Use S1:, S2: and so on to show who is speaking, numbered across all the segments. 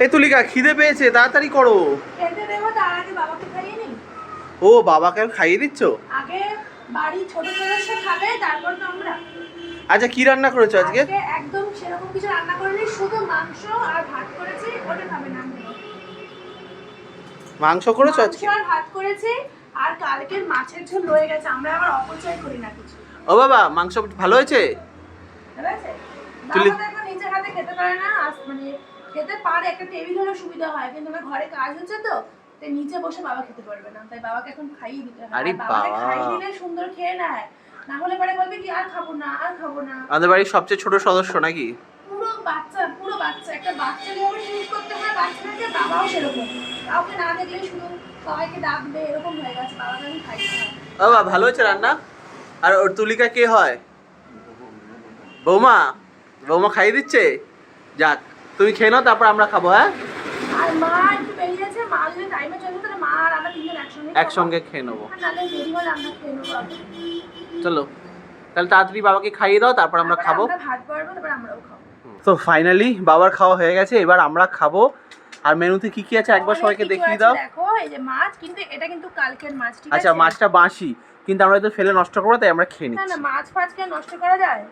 S1: এই তুলিকা খিদে পেয়েছে তাড়াতাড়ি করো। ও বাবাকে খাইয়ে দিচ্ছ?
S2: আগে বাড়ি ছোট সদস্য খাবে তারপর তো আমরা।
S1: আচ্ছা কি রান্না করেছ আজকে?
S2: একদম সেরকম কিছু রান্না করিনি শুধু মাংস আর ভাত করেছি ওটা খাবে না।
S1: মাংস করেছ আজকে?
S2: আর ভাত করেছি আর কালকের মাছের ঝোল রয়ে গেছে আমরা আবার অপচয় করি না কিছু।
S1: ও বাবা মাংস ভালো হয়েছে? তুলি-
S2: বাবা তো এখন নিজের হাতে খেতে পারে না মানে খেতে পারে একটা টেবিল হলে সুবিধা হয় কিন্তু আমার ঘরে কাজ হচ্ছে তো তাই নিচে বসে বাবা খেতে পারবে না তাই বাবাকে এখন খাইয়ে দিতে হয়।
S1: আরে
S2: বাবাকে
S1: বাবা।
S2: খাইয়ে দিলে সুন্দর খেয়ে নেয়। না হলে পরে বলবে কি আর খাব না আর খাব না।
S1: আমাদের বাড়ির সবচেয়ে ছোট সদস্য নাকি?
S2: পুরো বাচ্চা পুরো বাচ্চা। একটা বাচ্চা যেভাবে ট্রিট করতে হয় বাচ্চাটাকে বাবাও সেরকম। কাউকে না দেখলে শুধু সবাইকে ডাকবে এরকম হয়ে গেছে বাবাকে আমি খাইতে
S1: ও বাবা ভালো হয়েছে রান্না? আর ওর তুলিকা কে হয়? বৌমা বৌমা খাইয়ে দিচ্ছে? যাক। তুমি খেয়ে নাও তারপর আমরা খাব হ্যাঁ?
S2: একসঙ্গে
S1: খেয়ে নেব। চলো তাহলে তাড়াতাড়ি বাবাকে খাইয়ে দাও তারপর আমরা খাব। তো ফাইনালি বাবার খাওয়া হয়ে গেছে এবার আমরা খাব। আর মেনুতে কি কি আছে একবার সবাইকে দেখিয়ে দাও।
S2: দেখো এই যে মাছ কিন্তু এটা কিন্তু কালকের মাছ ঠিক
S1: আচ্ছা মাছটা বাঁশি কিন্তু আমরা তো ফেলে নষ্ট করব তাই আমরা খেয়ে
S2: না না
S1: নিচ্ছি।
S2: মাছ ফাছ নষ্ট করা যায়?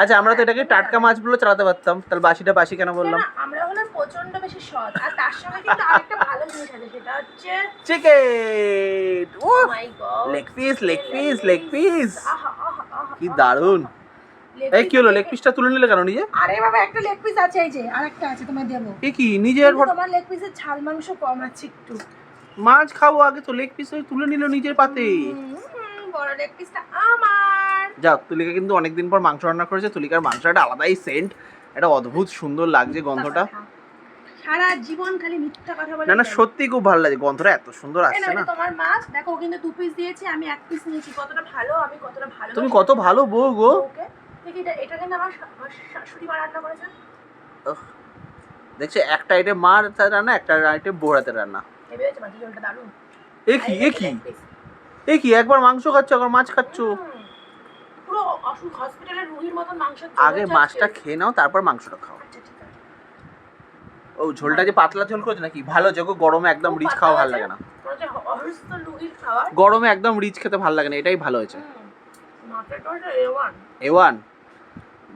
S1: আচ্ছা আমরা তো এটাকে টাটকা। মাছগুলো চালাতে পারতাম। তাহলে বাসিটা বাসি কেন বললাম?
S2: আমরা হলাম প্রচণ্ড বেশি সৎ। আর তার সঙ্গে কিন্তু আরেকটা ভালো জিনিস আছে সেটা হচ্ছে
S1: chicken O
S2: my god
S1: leg piece leg piece leg piece কি
S2: leg
S1: এই কি হলো লেগ পিসটা তুলে নিলে কেন নিজে?
S2: আরে বাবা একটা লেগ পিস আছে এই যে আরেকটা আছে তোমায় দেবো।
S1: এ কি নিজের
S2: তোমার লেগ পিসের ছাল মাংস কম আছে একটু।
S1: মাছ খাব আগে তো লেগ পিস তুলে নিল নিজের পাতে।
S2: বড় লেগ পিসটা আমার।
S1: যাক তুলিকা কিন্তু অনেকদিন পর মাংস রান্না করেছে। তুলিকার মাংসটা একটা আলাদাই সেন্ট একটা অদ্ভুত সুন্দর লাগছে গন্ধটা।
S2: সারা জীবন খালি মিথ্যা কথা বলে
S1: না না। সত্যি খুব ভালো লাগে। গন্ধটা এত সুন্দর আসছে না।
S2: তোমার মাছ দেখো কিন্তু দু পিস দিয়েছি আমি এক পিস নিয়েছি। কতটা ভালো আমি কতটা ভালো
S1: তুমি কত ভালো বউ গো।
S2: ওকে দেখি এটা এটা কিন্তু আমার শাশুড়ি মা রান্না করেছে।
S1: দেখছ একটা আইটেম মার রান্না একটা আইটেম বউর হাতে রান্না। এ কি এ কি? এ কি একবার মাংস খাচ্ছ একবার মাছ খাচ্ছ?
S2: পুরো অসুখ হসপিটালের রুগীর মতন মাংস
S1: আগে মাছটা খেয়ে নাও তারপর মাংসটা খাও।
S2: আচ্ছা
S1: ও ঝোলটা যে পাতলা ঝোল করেছে নাকি? ভালো যোগো গরমে একদম রিচ খাওয়া ভালো লাগে না। গরমে একদম রিচ খেতে ভালো লাগে না এটাই ভালো হয়েছে।
S2: এ ওয়ান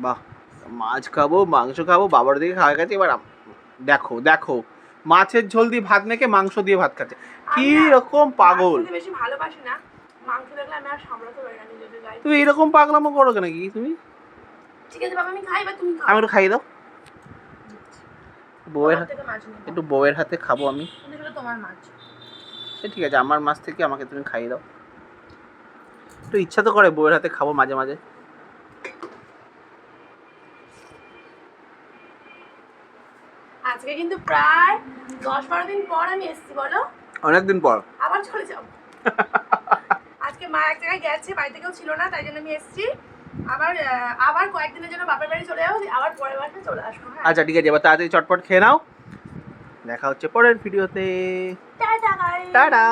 S1: বাহ মাছ খাব মাংস খাব বাবার দিকে খাওয়া গেছে এবার দেখো দেখো। মাছের ঝোল দিয়ে ভাত মেখে মাংস দিয়ে ভাত খাচ্ছে। কি রকম পাগল।
S2: বেশি ভালোবাসি না। মাংস দেখলে আমি আর সামলাতে পারি না নিজেদের গায়ে
S1: তুমি এরকম পাগলামো করো কেন কি তুমি?
S2: ঠিক আছে বাবা আমি খাই বা তুমি খাও।
S1: আমি একটু খাইয়ে দাও। বউয়ের হাতে
S2: মাছ
S1: একটু বউয়ের হাতে খাব আমি।
S2: তোমার মাছ।
S1: সে ঠিক আছে আমার মাছ থেকে আমাকে তুমি খাইয়ে দাও। একটু ইচ্ছা তো করে বউয়ের হাতে খাব মাঝে মাঝে।
S2: আজকে কিন্তু প্রায় দশ বারো দিন পর আমি এসেছি বলো।
S1: অনেকদিন পর।
S2: আবার চলে যাব। মা গেছে বাড়িতে কেউ ছিল না তাই জন্য আমি এসেছি। আবার আহ, আবার কয়েকদিনের জন্য বাপের বাড়ি চলে যাব আবার পরের মাসে চলে আসব হ্যাঁ।
S1: আচ্ছা ঠিক আছে এবার তাড়াতাড়ি চটপট খেয়ে নাও। দেখা হচ্ছে পরের ভিডিওতে।
S2: Tata
S1: tata.